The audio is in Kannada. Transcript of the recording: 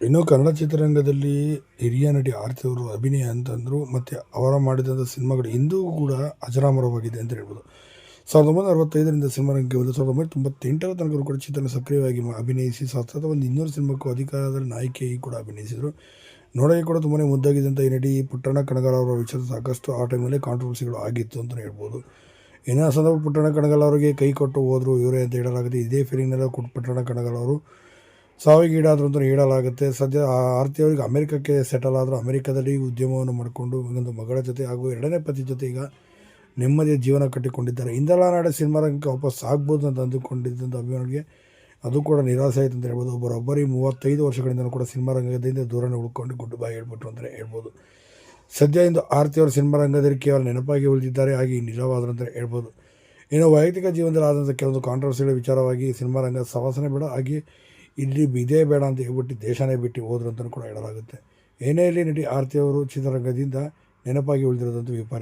ಇನ್ನು ಕನ್ನಡ ಚಿತ್ರರಂಗದಲ್ಲಿ ಹಿರಿಯ ನಟಿ ಆರತಿ ಅವರು ಅಭಿನಯ ಅಂತಂದರು, ಮತ್ತು ಅವರ ಮಾಡಿದಂಥ ಸಿನಿಮಾಗಳು ಇಂದೂ ಕೂಡ ಅಜರಾಮರವಾಗಿದೆ ಅಂತ ಹೇಳ್ಬೋದು. ಸಾವಿರದ ಒಂಬೈನೂರ ಅರವತ್ತೈದರಿಂದ ಸಿನಿಮಾರಂಗಕ್ಕೆ ಬಂದು ಸಾವಿರದ ಒಂಬೈನೂರ ತೊಂಬತ್ತೆಂಟರ ತನಕ ಕೂಡ ಚಿತ್ರನ ಸಕ್ರಿಯವಾಗಿ ಅಭಿನಯಿಸಿ ಸತತ ಒಂದು ಇನ್ನೂರು ಸಿನಿಮಾಕ್ಕೂ ಅಧಿಕಾರದಲ್ಲಿ ನಾಯಕಿಯಾಗಿ ಕೂಡ ಅಭಿನಯಿಸಿದರು. ನೋಡೋಕೆ ಕೂಡ ತುಂಬಾ ಮುದ್ದಾಗಿದ್ದಂಥ ಈ ನಟಿ ಪುಟ್ಟಣ್ಣ ಕಣಗಾಲ ಅವರ ವಿಚಾರ ಸಾಕಷ್ಟು ಆ ಟೈಮಲ್ಲಿ ಕಾಂಟ್ರವರ್ಸಿಗಳು ಆಗಿತ್ತು ಅಂತಲೇ ಹೇಳ್ಬೋದು. ಇನ್ನು ಸಂದರ್ಭ ಪುಟ್ಟಣ್ಣ ಕಣಗಾಲ ಅವರಿಗೆ ಕೈ ಕೊಟ್ಟು ಹೋದರು ಇವರೇ ಅಂತ ಹೇಳಲಾಗುತ್ತೆ ಇದೇ ಫೀಲಿಂಗ್ನೆಲ್ಲ ಕೊಟ್ಟು ಪುಟ್ಟಣ್ಣ ಕಣಗಾಲ ಅವರು. ಸಾವಿಗೀಡಾದರು ಅಂತ ಹೇಳಲಾಗುತ್ತೆ. ಸದ್ಯ ಆ ಆರತಿ ಅವರಿಗೆ ಅಮೆರಿಕಕ್ಕೆ ಸೆಟಲ್ ಆದರೂ ಅಮೆರಿಕದಲ್ಲಿ ಉದ್ಯಮವನ್ನು ಮಾಡಿಕೊಂಡು ಒಂದು ಮಗಳ ಜೊತೆ ಹಾಗೂ ಎರಡನೇ ಪತಿ ಜೊತೆ ಈಗ ನೆಮ್ಮದಿಯ ಜೀವನ ಕಟ್ಟಿಕೊಂಡಿದ್ದಾರೆ. ಇಂದೆಲ್ಲ ನಾಡ ಸಿನಿಮಾ ರಂಗಕ್ಕೆ ವಾಪಸ್ ಆಗ್ಬೋದು ಅಂತ ಅಂದುಕೊಂಡಿದ್ದಂಥ ಅಭಿಮಾನಿಗೆ ಅದು ಕೂಡ ನಿರಾಸೆ ಆಯಿತು ಅಂತ ಹೇಳ್ಬೋದು. ಒಬ್ಬರೊಬ್ಬರಿ ಮೂವತ್ತೈದು ವರ್ಷಗಳಿಂದ ಕೂಡ ಸಿನಿಮಾ ರಂಗದಿಂದ ದೂರನೇ ಉಳ್ಕೊಂಡು ಗುಡ್ ಬೈ ಹೇಳ್ಬಿಟ್ರು ಅಂತಲೇ ಹೇಳ್ಬೋದು. ಸದ್ಯ ಇಂದು ಆರತಿ ಅವರು ಸಿನಿಮಾ ರಂಗದಲ್ಲಿ ಕೇವಲ ನೆನಪಾಗಿ ಉಳಿದಿದ್ದಾರೆ, ಹಾಗೆ ನಿಜವಾದರು ಅಂತ ಹೇಳ್ಬೋದು. ಇನ್ನು ವೈಯಕ್ತಿಕ ಜೀವನದಲ್ಲಿ ಆದಂಥ ಕೆಲವೊಂದು ಕಾಂಟ್ರವರ್ಸಿಗಳ ವಿಚಾರವಾಗಿ ಸಿನಿಮಾ ರಂಗ ಸವಾಸನೆ ಬೇಡ. ಹಾಗೆ ಇಲ್ಲಿ ಇದೇ ಬೇಡ ಅಂತ ಹೇಳ್ಬಿಟ್ಟು ದೇಶನೇ ಬಿಟ್ಟು ಹೋದ್ರು ಅಂತಲೂ ಕೂಡ ಹೇಳಲಾಗುತ್ತೆ. ಏನೇ ಇರಲಿ ನಟಿ ಅವರು ಚಿತ್ರರಂಗದಿಂದ ನೆನಪಾಗಿ ಉಳಿದಿರೋದಂತೂ ವಿಪರೀತ